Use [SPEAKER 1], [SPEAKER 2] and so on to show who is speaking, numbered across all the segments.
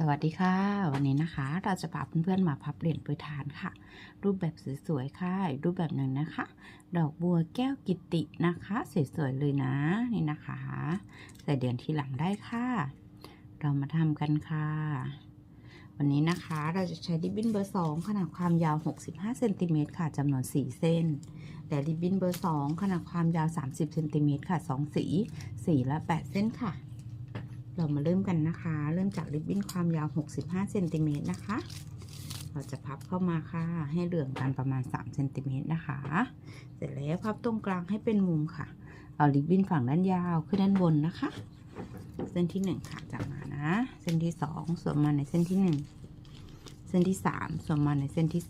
[SPEAKER 1] สวัสดีค่ะ วันนี้นะคะ เราจะพาเพื่อนๆมาพับเหรียญปรยทานค่ะ รูปแบบสวยๆค่ะรูปแบบหนึ่งนะคะ ดอกบัวแก้วกิตินะคะสวยๆเลยนะนี่นะคะ ใส่เหรียญทีหลังได้ค่ะ เรามาทำกันค่ะ วันนี้นะคะเราจะใช้ริบบิ้นเบอร์ 2 ขนาดความยาว 65เซนติเมตรค่ะจำนวน 4 เส้นและริบบิ้นเบอร์ 2 ขนาดความยาว 30เซนติเมตรค่ะ 2 สี4และ 8 เส้นค่ะ เรามาเริ่มกันนะคะ เริ่มจากริบบิ้นความยาว 65เซนติเมตรนะคะ เราจะพับเข้ามาค่ะ ให้เหลื่อมกันประมาณ3เซนติเมตรนะคะ เสร็จแล้วพับตรงกลางให้เป็นมุมค่ะ เอาริบบิ้นฝั่งด้านยาวขึ้นด้านบนนะคะ เส้นที่ 1 ค่ะจากมานะ เส้นที่ 2สวมมาในเส้นที่ 1 เส้นที่ 3สวมมาในเส้นที่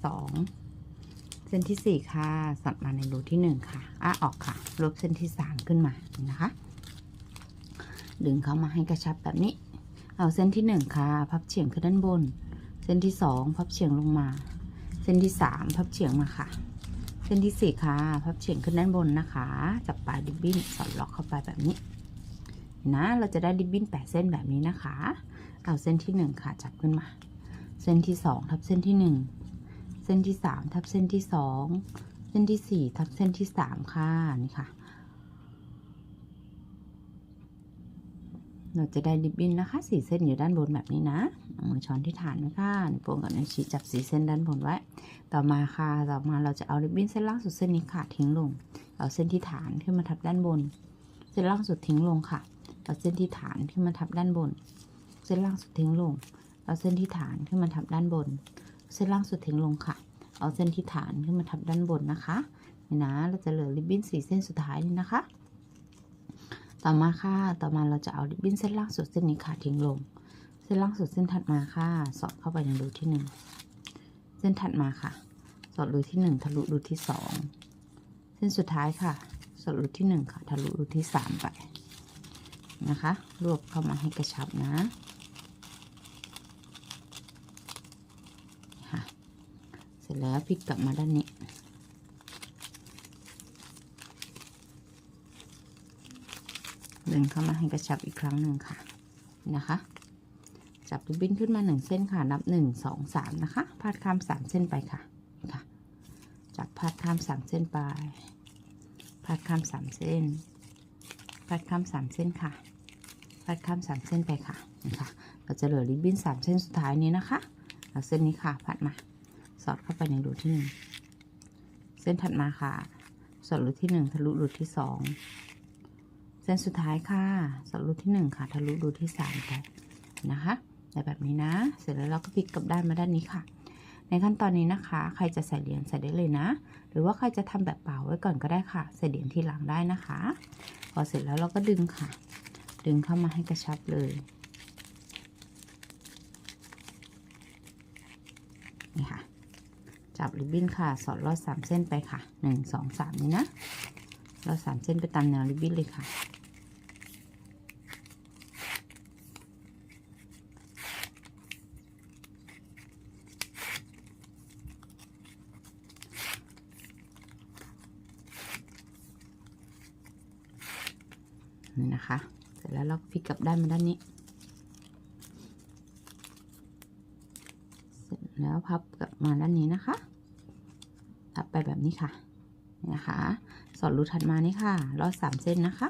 [SPEAKER 1] 2 เส้นที่ 4 ค่ะสอดมาในรูที่ 1 ค่ะอ้าออกค่ะ ลบเส้นที่ 3 ขึ้นมานะคะ ดึงเข้ามาให้กระชับแบบนี้ เอาเส้นที่ 1 ค่ะ พับเฉียงขึ้นด้านบน เส้นที่ 2 พับเฉียงลงมา เส้นที่ 3 พับเฉียงมาค่ะ เส้นที่ 4 ค่ะ พับเฉียงขึ้นด้านบนนะคะ จับปลายริบบิ้นสอดล็อกเข้าไปแบบนี้ นะ เราจะได้ริบบิ้น8เส้นแบบนี้นะคะ เอาเส้นที่ 1 ค่ะ จับขึ้นมา เส้นที่ 2 ทับเส้นที่ 1 เส้นที่ 3 ทับเส้นที่ 2 เส้นที่ 4 ทับเส้นที่ 3 ค่ะ นี่ค่ะ เราจะได้ริบบิ้นนะคะสีเส้นอยู่ด้านบนแบบนี้นะเอามือช้อนที่ฐานไว้ค่ะนิ้วโป้งกับนิ้วชี้จับสีเส้นด้านบนไว้ ต่อมาค่ะต่อมาเราจะเอาริบบิ้นเส้นล่างสุดเส้นนี้ค่ะทิ้งลง เอาเส้นที่ฐานขึ้นมาทับด้านบน เส้นล่างสุดทิ้งลงค่ะ เอาเส้นที่ฐานขึ้นมาทับด้านบน เส้นล่างสุดทิ้งลง เอาเส้นที่ฐานขึ้นมาทับด้านบน เส้นล่างสุดทิ้งลงค่ะ เอาเส้นที่ฐานขึ้นมาทับด้านบนนะคะนี่นะ เราจะเหลือริบบิ้นสีเส้นสุดท้ายนี่นะคะ ต่อมาค่ะ ต่อมาเราจะเอาริบบิ้นเส้นล่างสุดเส้นนี้ค่ะทิ้งลง เส้นล่างสุดเส้นถัดมาค่ะ สอดเข้าไปในรูที่หนึ่งเส้นถัดมาค่ะ สอดรูที่หนึ่งทะลุรูที่สองเส้นสุดท้ายค่ะ สอดรูที่หนึ่งค่ะ ทะลุรูที่สามไปนะคะ รวบเข้ามาให้กระชับนะค่ะเสร็จแล้วพลิกกลับมาด้านนี้ ดึงเข้ามาให้กระชับอีกครั้งหนึ่งค่ะนะคะ จับริบบิ้นขึ้นมาหนึ่งเส้นค่ะ นับหนึ่งสองสามนะคะ พาดข้ามสามเส้นไปค่ะค่ะ จับพาดข้ามสามเส้นไป พาดข้ามสามเส้น พาดข้ามสามเส้นค่ะ พาดข้ามสามเส้นไปค่ะนะคะเราจะเหลือริบบิ้นสามเส้นสุดท้ายนี้นะคะเอาเส้นนี้ค่ะ พัดมา สอดเข้าไปในรูที่หนึ่งเส้นถัดมาค่ะ สอดรูที่หนึ่งทะลุรูที่สอง เส้นสุดท้ายค่ะสอดรูที่หนึ่งค่ะ ทะลุรูที่สามไปนะคะแบบนี้นะ เสร็จแล้วเราก็พลิกกลับด้านมาด้านนี้ค่ะ ในขั้นตอนนี้นะคะ ใครจะใส่เหรียญใส่ได้เลยนะ หรือว่าใครจะทำแบบเปล่าไว้ก่อนก็ได้ค่ะ ใส่เหรียญทีหลังได้นะคะ พอเสร็จแล้วเราก็ดึงค่ะ ดึงเข้ามาให้กระชับเลยนี่ค่ะ จับริบบิ้นค่ะ สอดลอดสามเส้นไปค่ะหนึ่งสองสามนี่นะลอดสามเส้นไปตามแนวริบบิ้นเลยค่ะ นี่นะคะ เสร็จแล้วเรา กลับด้านมาด้านนี้ เสร็จแล้วพับกลับมาด้านนี้นะคะพับไปแบบนี้ค่ะนี่นะคะ สอดรูถัดมานี่ค่ะลอดสามเส้นนะคะ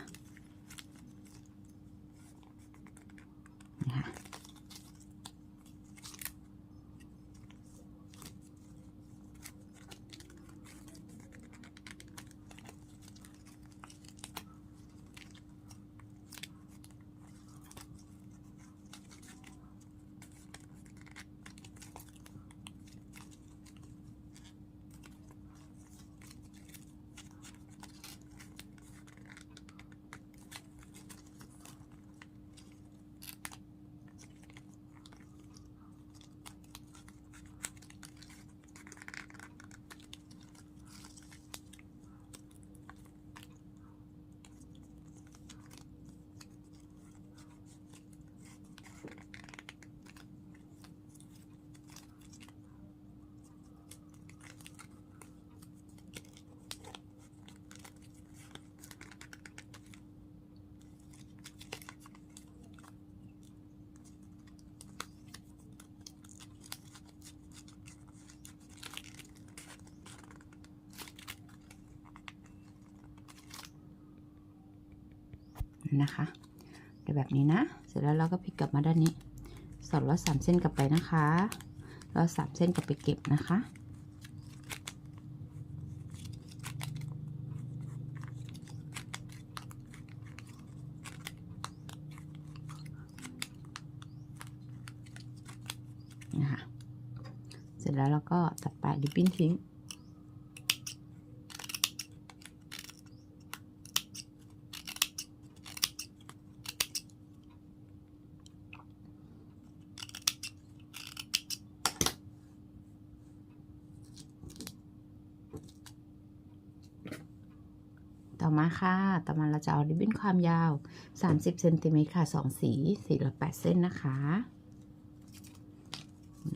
[SPEAKER 1] นะคะได้แบบนี้นะ เสร็จแล้วเราก็พลิกกลับมาด้านนี้ สอดร้อยสามเส้นกลับไปนะคะร้อยสามเส้นกลับไปเก็บนะคะนะคะเสร็จแล้วเราก็ตัดปลายริบบิ้นทิ้ง ต่อมาค่ะ ต่อมาเราจะเอาริบบิ้นความยาว 30เซนติเมตรค่ะ2สีสีละ8เส้นนะคะ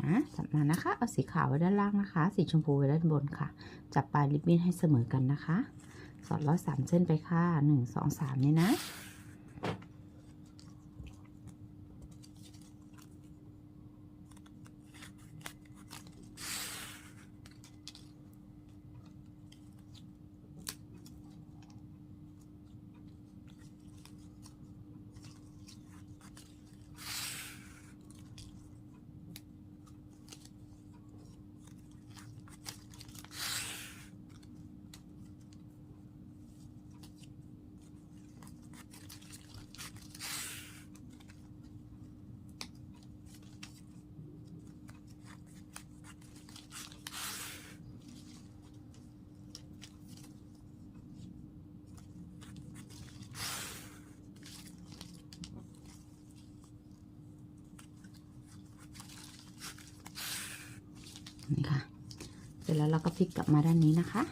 [SPEAKER 1] นะจับมานะคะ เอาสีขาวไว้ด้านล่างนะคะ สีชมพูไว้ด้านบนค่ะ จับปลายริบบิ้นให้เสมอกันนะคะ สอดร้อยสามเส้นไปค่ะหนึ่งสองสามนี่นะ ร็จแล้วเราก็พลิกกลับมาด้านนี้นะคะ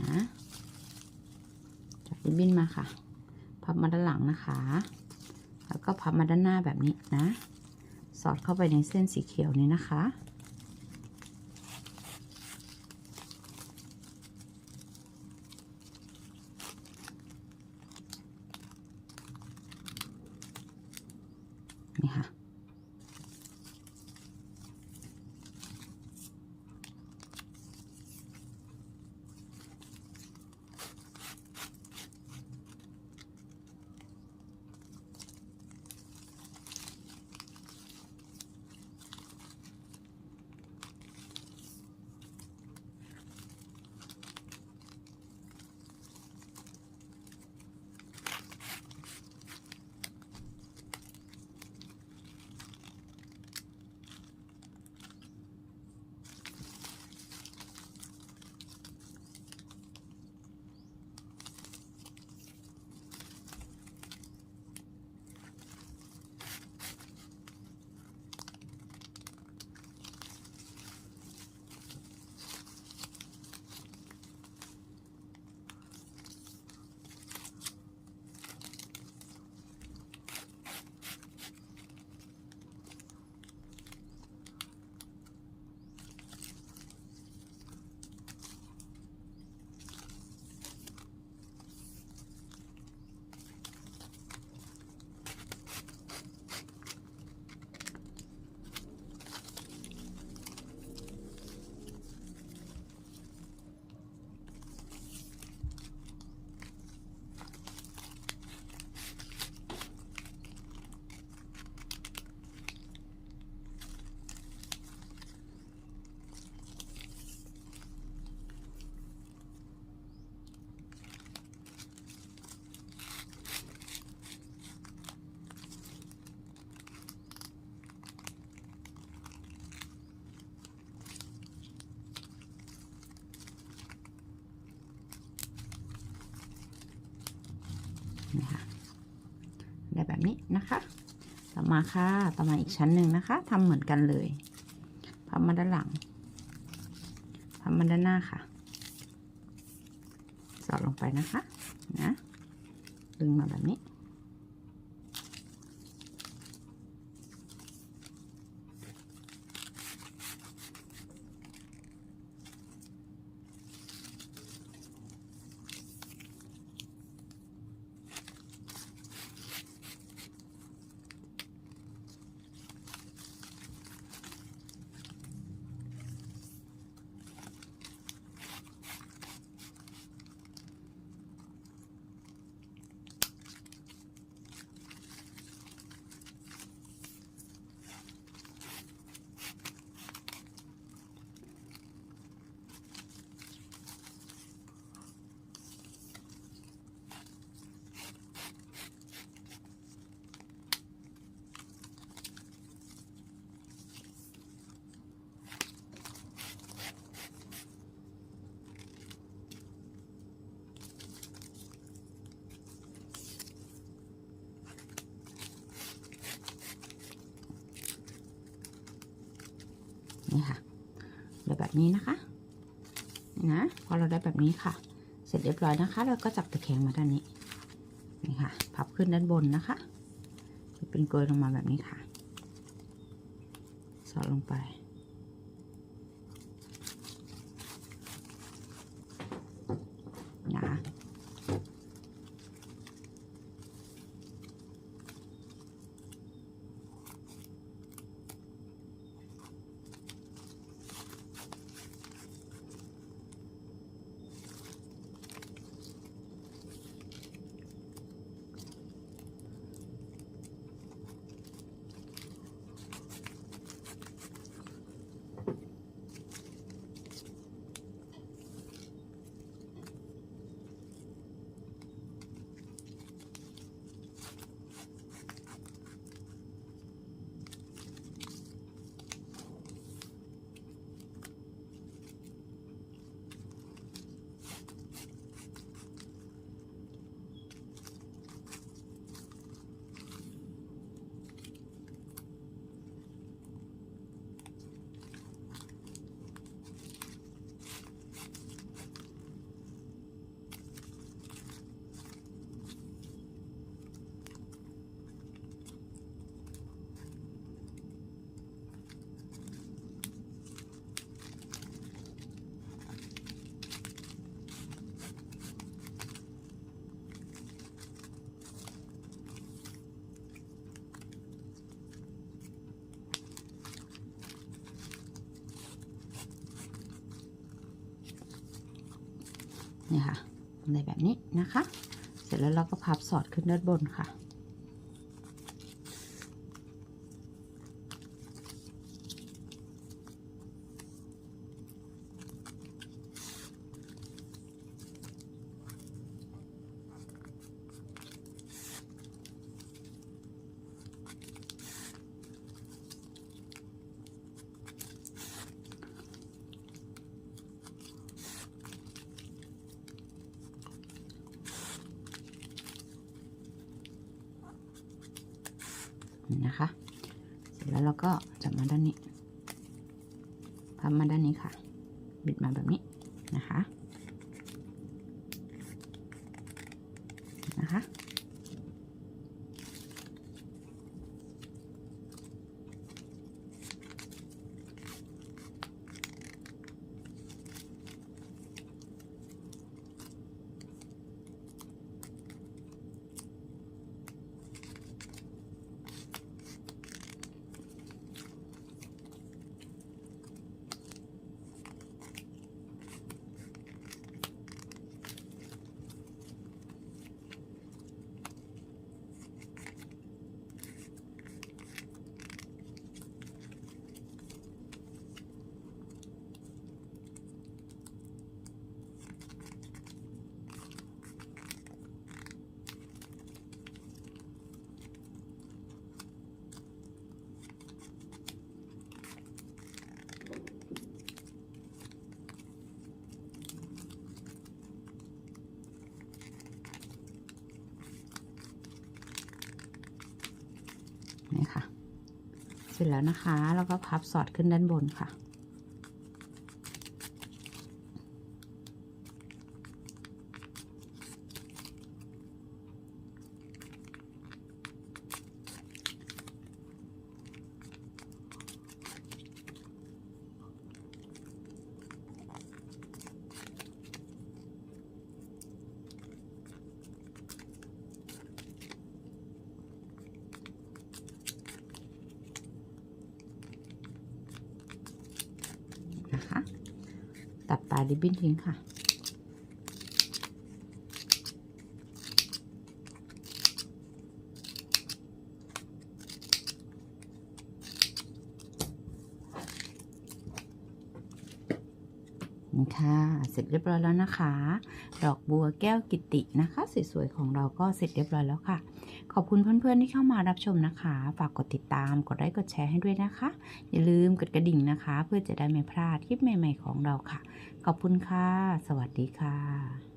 [SPEAKER 1] นะจับริบบิ้นมาค่ะ พับมาด้านหลังนะคะ แล้วก็พับมาด้านหน้าแบบนี้นะ สอดเข้าไปในเส้นสีเขียวนี้นะคะนี่ค่ะ นี้นะคะ ต่อมาค่ะ ต่อมาอีกชั้นหนึ่งนะคะทำเหมือนกันเลยพับมาด้านหลังพับมาด้านหน้าค่ะ สอดลงไปนะคะ นะ ดึงมาแบบนี้ นี่ค่ะได้แบบนี้นะคะนี่นะพอเราได้แบบนี้ค่ะ เสร็จเรียบร้อยนะคะ เราก็จับตะแคงมาด้านนี้นี่ค่ะ พับขึ้นด้านบนนะคะเป็นกลวยลงมาแบบนี้ค่ะ สอดลงไป นะคะ นี่ค่ะในแบบนี้นะคะ เสร็จแล้วเราก็พับสอดขึ้นด้านบนค่ะ นะคะ เสร็จแล้วเราก็จับมาด้านนี้พับมาด้านนี้ค่ะ บิดมาแบบนี้นะคะนะคะ นี่ค่ะ เสร็จแล้วนะคะ แล้วก็พับสอดขึ้นด้านบนค่ะนะคะ ตัดปลาย ริบบิ้นทิ้งค่ะ นี่ค่ะ เสร็จเรียบร้อยแล้วนะคะ ดอกบัวแก้วกิตินะคะ สวยๆของเราก็เสร็จเรียบร้อยแล้วค่ะ ขอบคุณเพื่อนๆที่เข้ามารับชมนะคะ ฝากกดติดตาม กดไลค์ กดแชร์ให้ด้วยนะคะ อย่าลืมกดกระดิ่งนะคะ เพื่อจะได้ไม่พลาดคลิปใหม่ ๆ ของเราค่ะ ขอบคุณค่ะ สวัสดีค่ะ